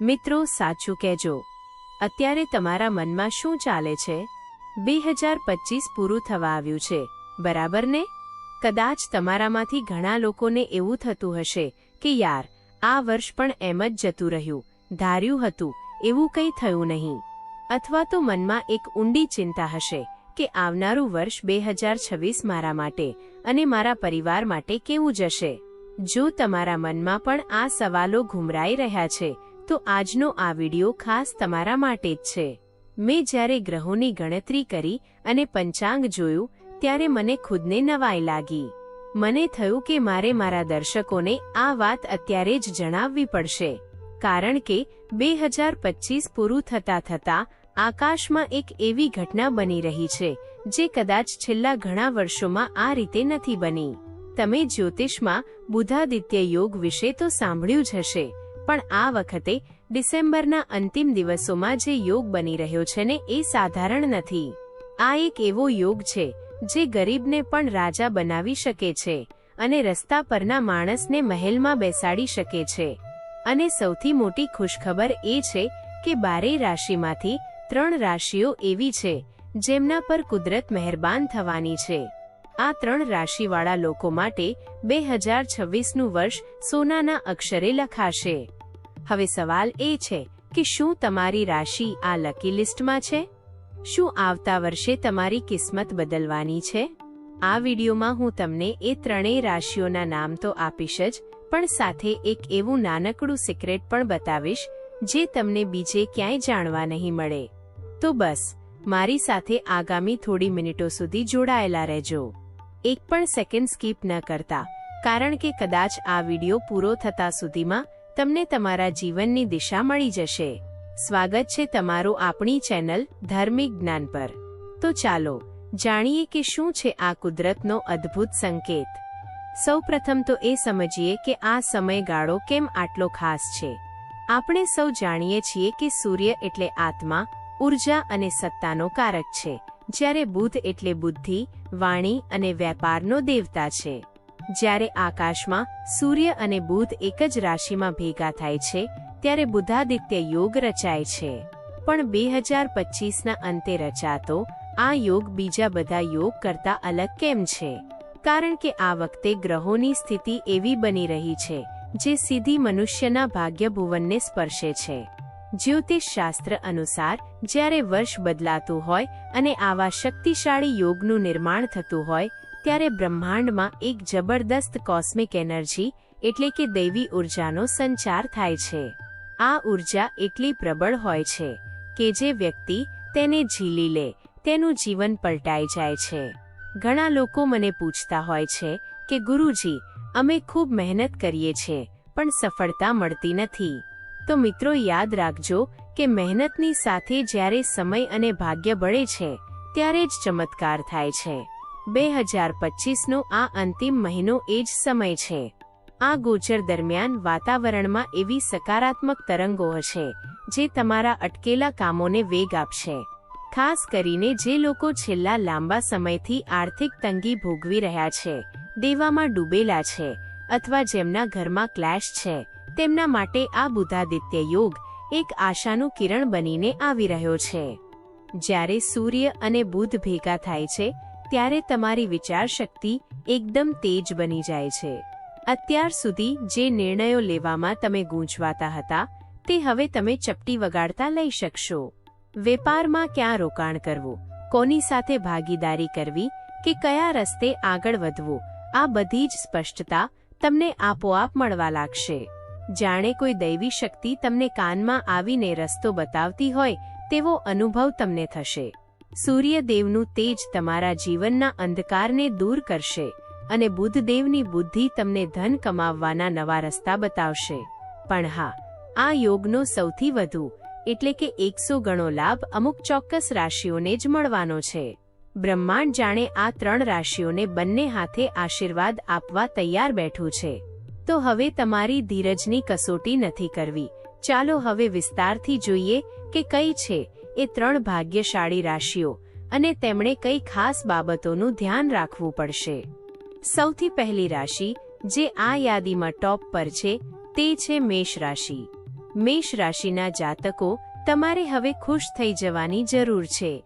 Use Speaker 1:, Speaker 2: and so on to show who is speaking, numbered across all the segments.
Speaker 1: મિત્રો, સાચું કહેજો. અત્યારે તમારા મનમાં શું ચાલે છે? બે હજાર પચીસ પૂરું થવા આવ્યું છે, બરાબર ને? કદાચ તમારામાંથી ઘણા લોકોને એવું થતું હશે કે યાર, આ વર્ષ પણ એમ જ જતું રહ્યું, ધાર્યું હતું, એવું કંઈ થયું નહીં. અથવા તો મનમાં એક ઊંડી ચિંતા હશે કે આવનારું વર્ષ બે હજાર છવ્વીસ મારા માટે અને મારા પરિવાર માટે કેવું જશે? જો તમારા મનમાં પણ આ સવાલો ઘુમરાઈ રહ્યા છે તો આજનો આ વિડિયો ખાસ તમારા માટે જ છે. મેં જ્યારે ગ્રહોની ગણતરી કરી અને પંચાંગ જોયું, ત્યારે મને ખુદને નવાઈ લાગી. મને થયું કે મારે મારા દર્શકોને આ વાત અત્યારે જ જણાવવી પડશે. કારણ કે બે હજાર પચીસ પૂરું થતા થતા આકાશમાં એક એવી ઘટના બની રહી છે, જે કદાચ છેલ્લા ઘણા વર્ષોમાં આ રીતે નથી બની. તમે જ્યોતિષમાં બુધાદિત્ય યોગ વિશે તો સાંભળ્યું જ હશે. પણ આ વખતે ડિસેમ્બરના અંતિમ દિવસોમાં જે યોગ બની રહ્યો છે ને એ સાધારણ નથી. આ એક એવો યોગ છે જે ગરીબને પણ રાજા બનાવી શકે છે અને રસ્તા પરના માણસને મહેલમાં બેસાડી શકે છે. અને સૌથી મોટી ખુશખબર એ છે કે બારેય રાશિમાંથી ત્રણ રાશિઓ એવી છે જેમના પર કુદરત મહેરબાન થવાની છે. આ ત્રણ રાશિવાળા લોકો માટે બે હજાર છવ્વીસનું વર્ષ સોનાના અક્ષરે લખાશે. હવે સવાલ એ છે કે શું તમારી રાશિ આ લકી લિસ્ટમાં છે? શું આવતા વર્ષે તમારી કિસ્મત બદલવાની છે? આ વિડીયોમાં હું તમને એ ત્રણેય રાશિઓના નામ તો આપીશ જ, પણ સાથે એક એવું નાનકડું સિક્રેટ પણ બતાવીશ, જે તમને બીજે ક્યાંય જાણવા નહીં મળે. તો બસ, મારી સાથે આગામી થોડી મિનિટો સુધી જોડાયેલા રહેજો. એક પણ સેકન્ડ સ્કીપ ન કરતા, કારણ કે કદાચ આ વીડિયો પૂરો થતા સુધીમાં તમને તમારા જીવનની દિશા મળી જશે. સ્વાગત છે તમારું આપણી ચેનલ ધાર્મિક જ્ઞાન પર. તો ચાલો, જાણીએ કે શું છે આ કુદરતનો અદ્ભુત સંકેત. સૌપ્રથમ તો એ સમજીએ કે આ સમયગાળો કેમ આટલો ખાસ છે. આપણે સૌ જાણીએ છીએ કે સૂર્ય એટલે આત્મા, ઊર્જા અને સત્તાનો કારક છે, જ્યારે બુધ એટલે બુદ્ધિ, વાણી અને વેપારનો દેવતા છે. જ્યારે આકાશમાં સૂર્ય અને બુધ એક જ રાશિમાં ભેગા થાય છે, ત્યારે બુધાદિત્ય યોગ રચાય છે. પણ બે હજાર પચીસના અંતે રચાતો, આ યોગ બીજા બધા યોગ કરતા અલગ કેમ છે? કારણ કે આ વખતે ગ્રહોની સ્થિતિ એવી બની રહી છે, જે સીધી મનુષ્યના ભાગ્ય ભુવનને સ્પર્શે છે. જ્યોતિષ શાસ્ત્ર અનુસાર, જ્યારે વર્ષ બદલાતું હોય અને આવા શક્તિશાળી યોગનું નિર્માણ થતું હોય ત્યારે બ્રહ્માંડમાં એક જબરદસ્ત કોસ્મિક એનર્જી એટલે કે દૈવી ઉર્જાનો સંચાર થાય છે. આ ઊર્જા એટલી પ્રબળ હોય છે કે જે વ્યક્તિ તેને ઝીલી લે, તેનું જીવન પલટાઈ જાય છે. ઘણા લોકો મને પૂછતા હોય છે કે, ગુરુજી, અમે ખૂબ મહેનત કરીએ છીએ પણ સફળતા મળતી નથી. તો મિત્રો યાદ રાખજો કે મહેનતની સાથે જ્યારે સમય અને ભાગ્ય બળે છે, ત્યારે જ ચમત્કાર થાય છે. બે હજાર પચીસનો આ અંતિમ મહિનો એ જ સમય છે. આ ગોચર દરમિયાન વાતાવરણમાં એવી સકારાત્મક તરંગો હશે, જે તમારા અટકેલા કામોને વેગ આપશે. ખાસ કરીને જે લોકો છેલ્લા લાંબા સમયથી આર્થિક તંગી ભોગવી રહ્યા છે, દેવામાં ડૂબેલા છે, અથવા જેમના ઘરમાં ક્લેશ છે, તેમના માટે આ બુધાદિત્ય યોગ એક આશાનું કિરણ બનીને આવી રહ્યો છે. જ્યારે સૂર્ય અને બુધ ભેગા થાય છે ત્યારે તમારી વિચારશક્તિ એકદમ તેજ બની જાય છે. અત્યાર સુધી જે નિર્ણયો લેવામાં તમે ગૂંચવાતા હતા, તે હવે તમે ચપટી વગાડતા લઈ શકશો. વેપારમાં ક્યાં રોકાણ કરવું? કોની સાથે ભાગીદારી કરવી? કે કયા રસ્તે આગળ વધવું? આ બધી જ સ્પષ્ટતા તમને આપોઆપ મળવા લાગશે. જાણે કોઈ દૈવી શક્તિ તમને કાનમાં આવીને રસ્તો બતાવતી હોય, તેવો અનુભવ તમને થશે. સૂર્યદેવનું તેજ તમારા જીવનના અંધકારને દૂર કરશે અને બુધદેવની બુદ્ધિ તમને ધન કમાવવાના નવા રસ્તા બતાવશે. પણ હા, આ યોગનો સૌથી વધુ, એટલે કે એકસો ગણો લાભ અમુક ચોક્કસ રાશિઓને જ મળવાનો છે. બ્રહ્માંડ જાણે આ ત્રણ રાશિઓને બંને હાથે આશીર્વાદ આપવા તૈયાર બેઠું છે. તો હવે તમારી ધીરજની કસોટી નથી કરવી ચાલો હવે વિસ્તારથી જોઈએ કે કઈ છે એ ત્રણ ભાગ્યશાળી રાશિઓ અને તેમણે કઈ ખાસ બાબતોનું ધ્યાન રાખવું પડશે. સૌથી પહેલી રાશિ, જે આ યાદીમાં ટોપ પર છે, તે છે મેષ રાશિ. મેષ રાશિના જાતકો તમારે હવે ખુશ થઈ જવાની જરૂર છે.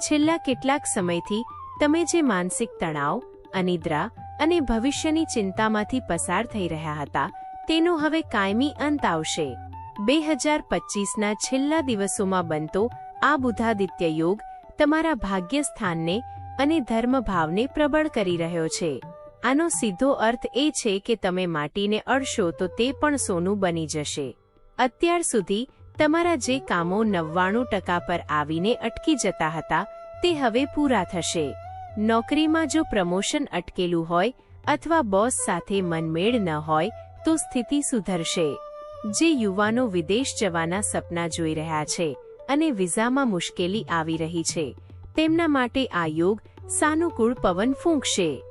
Speaker 1: છેલ્લા કેટલાક સમયથી તમે જે માનસિક તણાવ, અનિદ્રા અને ભવિષ્યની ચિંતામાંથી પસાર થઈ રહ્યા હતા, તેનો હવે કાયમી અંત આવશે. બે હજાર પચીસના છેલ્લા દિવસોમાં બનતો આ બુધાદિત્ય યોગ તમારા ભાગ્ય સ્થાનને અને ધર્મભાવને પ્રબળ કરી રહ્યો છે. આનો સીધો અર્થ એ છે કે તમે માટીને અડશો તો તે પણ સોનું બની જશે. અત્યાર સુધી તમારા જે કામો નવ્વાણું ટકા પર આવીને અટકી જતા હતા, તે હવે પૂરા થશે. નોકરીમાં જો પ્રમોશન અટકેલું હોય અથવા બોસ સાથે મનમેળ ન હોય, તો સ્થિતિ સુધરશે. જે યુવાનો વિદેશ જવાના સપના જોઈ રહ્યા છે અને વિઝામાં મુશ્કેલી આવી રહી છે. તેમના માટે આ યોગ સાનુકૂળ પવન ફૂંકશે.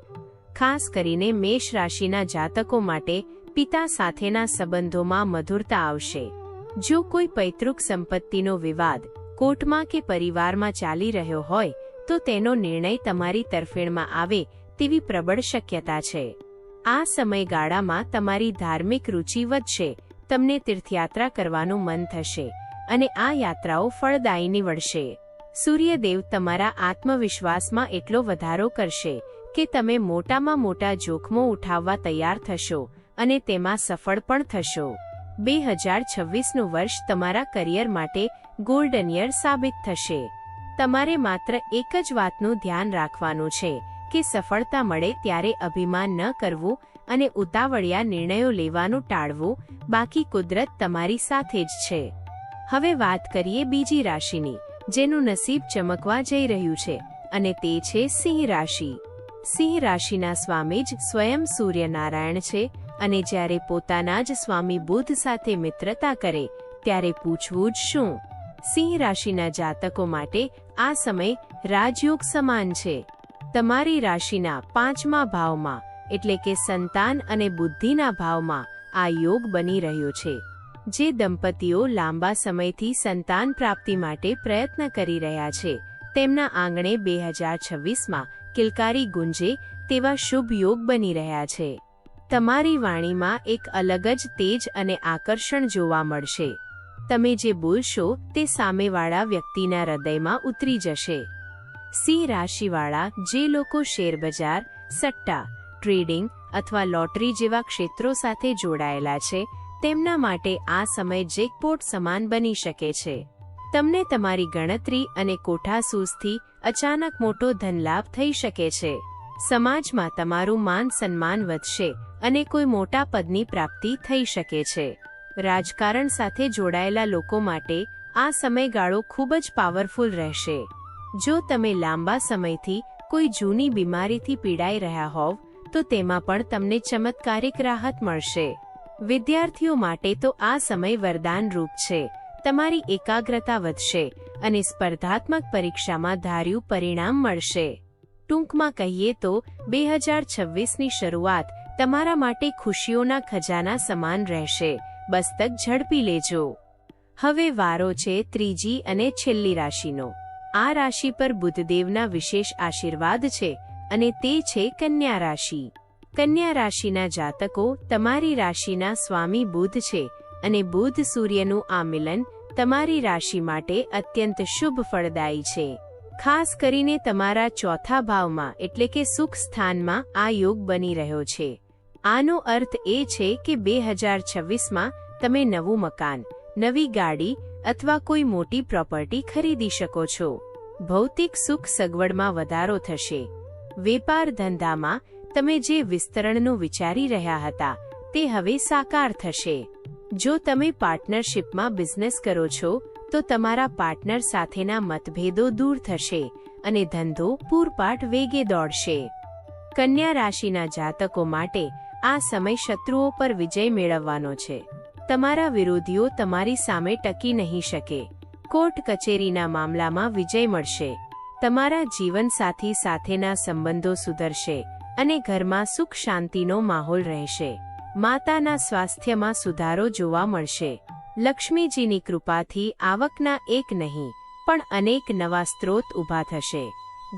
Speaker 1: ખાસ કરીને મેષ રાશિના જાતકો માટે પિતા સાથેના સંબંધોમાં મધુરતા આવશે. જો કોઈ પૈતૃક સંપત્તિનો વિવાદ કોર્ટમાં કે પરિવારમાં ચાલી રહ્યો હોય, તો તેનો નિર્ણય તમારી તરફેણમાં આવે તેવી પ્રબળ શક્યતા છે. આ સમયગાળામાં તમારી ધાર્મિક રુચિ વધશે તમને તીર્થયાત્રા કરવાનું મન થશે અને આ યાત્રાઓ ફળદાયી નીવડશે. સૂર્યદેવ તમારા આત્મવિશ્વાસમાં એટલો વધારો કરશે કે તમે મોટામાં મોટા જોખમો ઉઠાવવા તૈયાર થશો અને તેમાં સફળ પણ થશો. બે હજાર છવ્વીસનું વર્ષ તમારા કરિયર માટે ગોલ્ડન યર સાબિત થશે. તમારે માત્ર એક જ વાતનું ધ્યાન રાખવાનું છે કે સફળતા મળે ત્યારે અભિમાન ન કરવું અને ઉતાવળિયા નિર્ણયો લેવાનું ટાળવું બાકી કુદરત તમારી સાથે જ છે. હવે વાત કરીએ બીજી રાશિની, જેનું નસીબ ચમકવા જઈ રહ્યું છે, અને તે છે સિંહ રાશિ. સિંહ રાશિના સ્વામી જ સ્વયં સૂર્યનારાયણ છે, અને જ્યારે પોતાના જ સ્વામી બુધ સાથે મિત્રતા કરે, ત્યારે પૂછવું જ શું? સિંહ રાશિના જાતકો માટે આ સમય રાજયોગ સમાન છે. તમારી રાશિના પાંચમા ભાવમાં એટલે કે સંતાન અને બુદ્ધિના ભાવમાં આ યોગ બની રહ્યો છે, જે દંપતીઓ લાંબા સમયથી સંતાન પ્રાપ્તિ માટે પ્રયત્ન કરી રહ્યા છે. તેમના આંગણે બે હજાર છવ્વીસમાં કિલકારી ગુંજે તેવા શુભ યોગ બની રહ્યા છે. તમારી વાણીમાં એક અલગ જ તેજ અને આકર્ષણ જોવા મળશે. તમે જે બોલશો તે સામેવાળા વ્યક્તિના હૃદયમાં ઉતરી જશે. સિંહ રાશિવાળા જે લોકો શેરબજાર, સટ્ટા ટ્રેડિંગ અથવા લોટરી જેવા ક્ષેત્રો સાથે જોડાયેલા છે, તેમના માટે આ સમય જેકપોટ સમાન બની શકે છે. તમને તમારી ગણતરી અને કોઠાસૂઝથી અચાનક મોટો ધનલાભ થઈ શકે છે. સમાજમાં તમારું માન સન્માન વધશે અને કોઈ મોટા પદની પ્રાપ્તિ થઈ શકે છે. રાજકારણ સાથે જોડાયેલા લોકો માટે આ સમયગાળો ખૂબ જ પાવરફુલ રહેશે. જો તમે લાંબા સમયથી કોઈ જૂની બીમારીથી પીડાઈ રહ્યા હોવ તો તેમાં પણ તમને ચમત્કારિક રાહત મળશે. વિદ્યાર્થીઓ માટે તો આ સમય વરદાન રૂપ છે. તમારી એકાગ્રતા વધશે અને સ્પર્ધાત્મક પરીક્ષામાં ધાર્યું પરિણામ મળશે. ટૂંકમાં કહીએ તો, બે હજાર છવ્વીસની શરૂઆત તમારા માટે ખુશીઓના ખજાના સમાન રહેશે. બસ્તક ઝડપી લેજો. હવે વારો છે ત્રીજી અને છેલ્લી રાશિનો. આ રાશિ પર બુધદેવના વિશેષ આશીર્વાદ છે. અને તે છે કન્યા રાશિ. કન્યા રાશિના જાતકો તમારી રાશિના સ્વામી બુધ છે અને બુધ સૂર્યનું આ મિલન તમારી રાશિ માટે અત્યંત શુભ ફળદાયી છે. ખાસ કરીને તમારા ચોથા ભાવમાં એટલે કે સુખ સ્થાનમાં આ યોગ બની રહ્યો છે. આનો અર્થ એ છે કે બે હજાર છવ્વીસમાં તમે નવું મકાન, નવી ગાડી અથવા કોઈ મોટી પ્રોપર્ટી ખરીદી શકો છો. ભૌતિક સુખ સગવડમાં વધારો થશે. વેપાર ધંધામાં તમે જે વિસ્તરણનું વિચારી રહ્યા હતા, તે હવે સાકાર થશે. જો તમે પાર્ટનરશિપમાં બિઝનેસ કરો છો, તો તમારા પાર્ટનર સાથેના મતભેદો દૂર થશે અને ધંધો પૂરપાટ વેગે દોડશે. કન્યા રાશિના જાતકો માટે આ સમય શત્રુઓ પર વિજય મેળવવાનો છે. તમારા વિરોધીઓ તમારી સામે ટકી નહીં શકે. કોર્ટ કચેરીના મામલામાં વિજય મળશે. તમારા જીવનસાથી સાથેના સંબંધો સુધરશે અને ઘરમાં સુખ શાંતિનો માહોલ રહેશે. માતાના સ્વાસ્થ્યમાં સુધારો જોવા મળશે. લક્ષ્મીજીની કૃપાથી આવકના એક નહીં, પણ અનેક નવા સ્ત્રોત ઊભા થશે.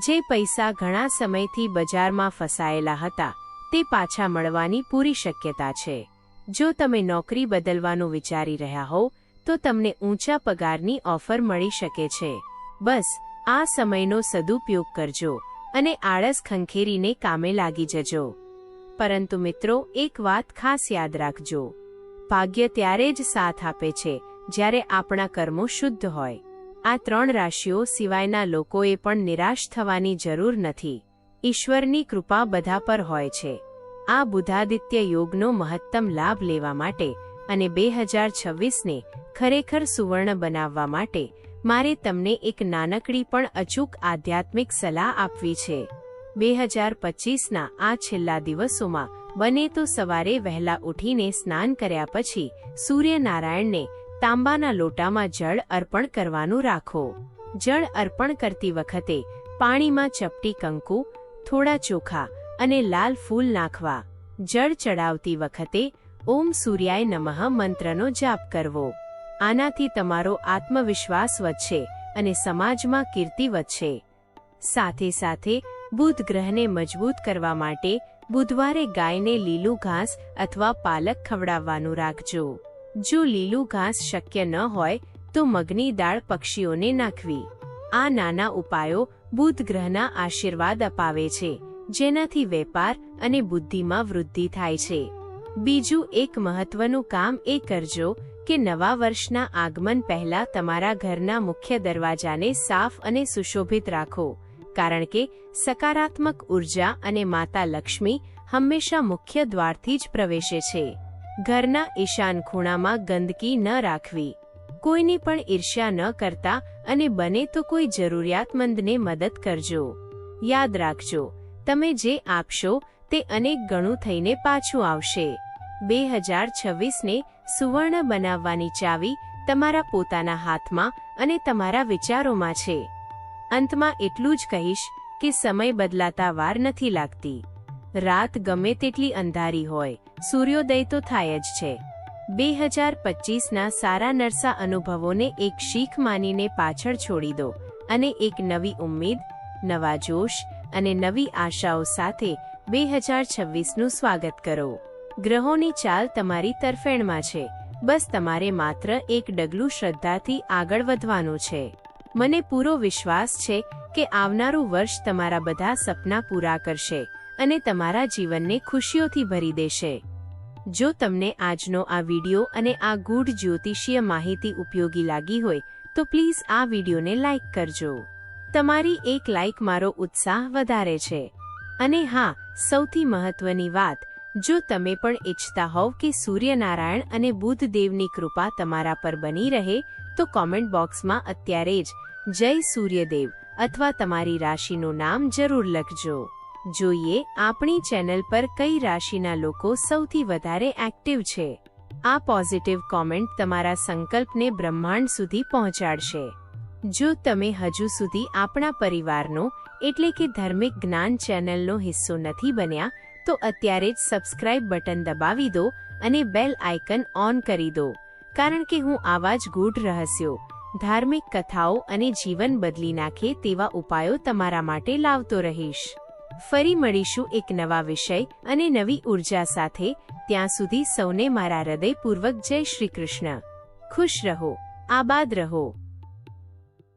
Speaker 1: જે પૈસા ઘણા સમયથી બજારમાં ફસાયેલા હતા, તે પાછા મળવાની પૂરી શક્યતા છે. જો તમે નોકરી બદલવાનું વિચારી રહ્યા હો, તો તમને ઊંચા પગારની ઓફર મળી શકે છે. બસ આ સમયનો સદુપયોગ કરજો અને આળસ ખંખેરીને કામે લાગી જજો. પરંતુ મિત્રો, એક વાત ખાસ યાદ રાખજો. ભાગ્ય ત્યારે જ સાથ આપે છે, જ્યારે આપણા કર્મો શુદ્ધ હોય. આ ત્રણ રાશિઓ સિવાયના લોકોએ પણ નિરાશ થવાની જરૂર નથી. ઈશ્વરની કૃપા બધા પર હોય છે. આ બુધાદિત્ય યોગનો મહત્તમ લાભ લેવા માટે અને બે હજાર છવ્વીસને ખરેખર સુવર્ણ બનાવવા માટે મારે તમને એક નાનકડી પણ અચૂક આધ્યાત્મિક સલાહ આપવી છે. બે હજાર પચીસના આ છેલ્લા દિવસોમાં બને તો સવારે વહેલા ઉઠીને સ્નાન કર્યા પછી સૂર્યનારાયણને તાંબાના લોટામાં જળ અર્પણ કરવાનું રાખો. જળ અર્પણ કરતી વખતે પાણીમાં ચપટી કંકુ, થોડા ચોખા અને લાલ ફૂલ નાખવા. જળ ચડાવતી વખતે ઓમ સૂર્યાય નમઃ મંત્રનો જાપ કરવો. આનાથી તમારો આત્મવિશ્વાસ વધશે અને સમાજમાં કીર્તિ વધશે. સાથે સાથે, બુધ ગ્રહને મજબૂત કરવા માટે બુધવારે ગાયને લીલું ઘાસ અથવા પાલક ખવડાવવાનું રાખજો. જો લીલું ઘાસ શક્ય ન હોય, તો મગની દાળ પક્ષીઓને નાખવી. આ નાના ઉપાયો બુધ ગ્રહના આશીર્વાદ અપાવે છે, જેનાથી વેપાર અને બુદ્ધિમાં વૃદ્ધિ થાય છે. બીજું એક મહત્વનું કામ એ કરજો કે નવા વર્ષના આગમન પહેલા તમારા ઘરના મુખ્ય દરવાજાને સાફ અને સુશોભિત રાખો, કારણ કે સકારાત્મક ઊર્જા અને માતા લક્ષ્મી હંમેશા મુખ્ય દ્વારથી જ પ્રવેશે છે. ઘરના ઈશાન ખૂણામાં ગંદકી ન રાખવી. કોઈની પણ ઈર્ષ્યા ન કરતા અને બને તો કોઈ જરૂરિયાતમંદને મદદ કરજો. યાદ રાખજો, તમે જે આપશો તે અનેક ગણું થઈને પાછું આવશે. બે હજાર છવ્વીસને સુવર્ણ બનાવવાની ચાવી તમારા પોતાના હાથમાં અને તમારા વિચારોમાં છે. અંતમાં એટલું જ કહીશ કે સમય બદલાતા વાર નથી લાગતી. રાત ગમે તેટલી અંધારી હોય, સૂર્યોદય તો થાય જ છે. બે હજાર પચીસના સારા નરસા અનુભવોને એક શીખ માનીને પાછળ છોડી દો અને એક નવી ઉમ્મીદ, નવા જોશ અને નવી આશાઓ સાથે બે હજાર છવ્વીસનું સ્વાગત કરો. ગ્રહોની ચાલ તમારી તરફેણમાં છે. બસ તમારે માત્ર એક ડગલું શ્રદ્ધાથી આગળ વધવાનું છે. મને પૂરો વિશ્વાસ છે કે આવનારું વર્ષ તમારા બધા સપના પૂરા કરશે અને તમારા જીવનને ખુશીઓથી ભરી દેશે. જો તમને આજનો આ વીડિયો અને આ ગૂઢ જ્યોતિષીય માહિતી ઉપયોગી લાગી હોય, તો પ્લીઝ આ વિડીયોને લાઇક કરજો. તમારી એક લાઇક મારો ઉત્સાહ વધારે છે. અને હા, સૌથી મહત્વની વાત જો તમે પણ ઈચ્છતા હોવ કે સૂર્યનારાયણ અને બુધદેવની કૃપા તમારા પર બની રહે, તો કોમેન્ટ બોક્સમાં અત્યારે જ, જય સૂર્યદેવ અથવા તમારી રાશિનું નામ જરૂર લખજો. જોઈએ, આપણી ચેનલ પર કઈ રાશિના લોકો સૌથી વધારે એક્ટિવ છે? આ પોઝિટિવ કોમેન્ટ તમારા સંકલ્પને બ્રહ્માંડ સુધી પહોંચાડશે. જો તમે હજુ સુધી આપણા પરિવારનો, એટલે કે ધાર્મિક જ્ઞાન ચેનલનો હિસ્સો નથી બન્યા તો અત્યારે જ સબસ્ક્રાઇબ બટન દબાવી દો અને બેલ આઇકન ઓન કરી દો. કારણ કે હું આવા જ ગૂઢ રહસ્યો, ધાર્મિક કથાઓ અને જીવન બદલી નાખે તેવા ઉપાયો તમારા માટે લાવતો રહીશ. ફરી મળીશું એક નવા વિષય અને નવી ઊર્જા સાથે. ત્યાં સુધી સૌને મારા હૃદયપૂર્વક જય શ્રી કૃષ્ણ. ખુશ રહો, આબાદ રહો.